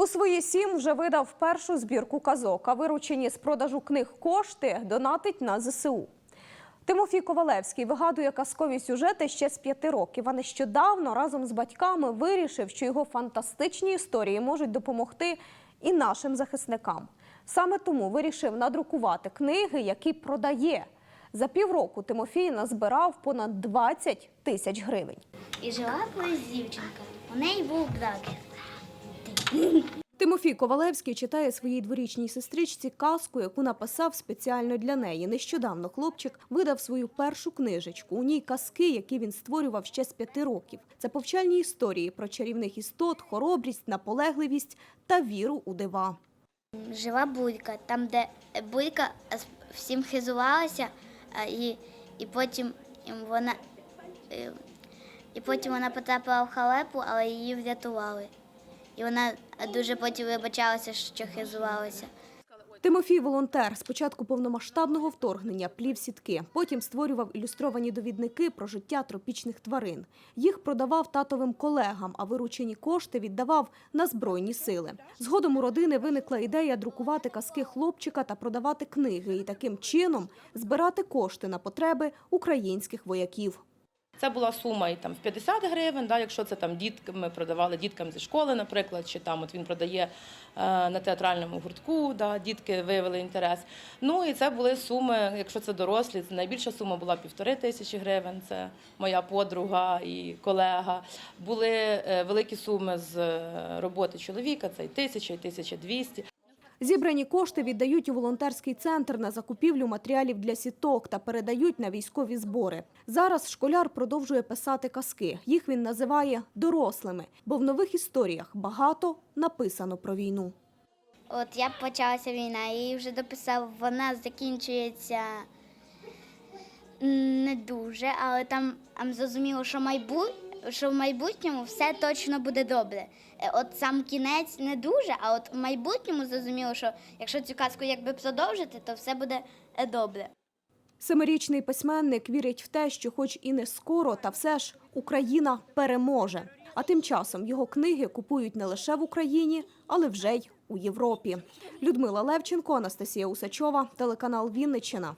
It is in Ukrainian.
У свої сім вже видав першу збірку казок, а виручені з продажу книг кошти донатить на ЗСУ. Тимофій Ковалевський вигадує казкові сюжети ще з п'яти років, а нещодавно разом з батьками вирішив, що його фантастичні історії можуть допомогти і нашим захисникам. Саме тому вирішив надрукувати книги, які продає. За півроку Тимофій назбирав понад 20 тисяч гривень. І жила колись дівчинка. У неї був брат. Тимофій Ковалевський читає своїй дворічній сестричці казку, яку написав спеціально для неї. Нещодавно хлопчик видав свою першу книжечку. У ній казки, які він створював ще з п'яти років. Це повчальні історії про чарівних істот, хоробрість, наполегливість та віру у дива. Жила булька, там, де булька всім хизувалася, і, і потім вона. е, І потім вона потрапила в халепу, але її врятували. І вона дуже потім вибачалася, що хизувалася. Тимофій волонтер. Спочатку повномасштабного вторгнення плів сітки. Потім створював ілюстровані довідники про життя тропічних тварин. Їх продавав татовим колегам, а виручені кошти віддавав на збройні сили. Згодом у родини виникла ідея друкувати казки хлопчика та продавати книги, і таким чином збирати кошти на потреби українських вояків. Це була сума і там в 50 гривень, да, якщо це там діткам ми продавали діткам зі школи, наприклад, чи там от він продає е, на театральному гуртку, да, дітки виявили інтерес. Ну і це були суми, якщо це дорослі, це найбільша сума була півтори тисячі гривень. Це моя подруга і колега. Були е, великі суми з е, роботи чоловіка, це і тисяча, і тисяча двісті. Зібрані кошти віддають у волонтерський центр на закупівлю матеріалів для сіток та передають на військові збори. Зараз школяр продовжує писати казки. Їх він називає дорослими, бо в нових історіях багато написано про війну. От я почалася війна, я її вже дописав, вона закінчується не дуже, але там, зрозуміло, що, майбу... що в майбутньому все точно буде добре. Е, От сам кінець не дуже, а от в майбутньому зрозуміло, що якщо цю казку якби продовжити, то все буде е, добре. Семирічний письменник вірить в те, що, хоч і не скоро, та все ж Україна переможе. А тим часом його книги купують не лише в Україні, але вже й у Європі. Людмила Левченко, Анастасія Усачова, телеканал Вінниччина.